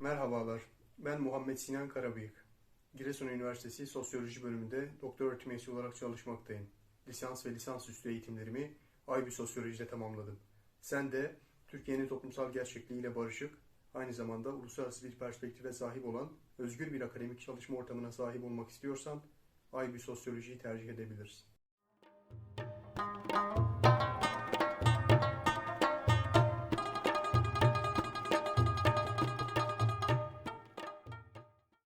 Merhabalar. Ben Muhammed Sinan Karabıyık. Giresun Üniversitesi Sosyoloji bölümünde doktor öğretim üyesi olarak çalışmaktayım. Lisans ve lisansüstü eğitimlerimi AYBİ Sosyoloji'de tamamladım. Sen de Türkiye'nin toplumsal gerçekliğiyle barışık, aynı zamanda uluslararası bir perspektife sahip olan özgür bir akademik çalışma ortamına sahip olmak istiyorsan AYBİ Sosyoloji'yi tercih edebilirsin.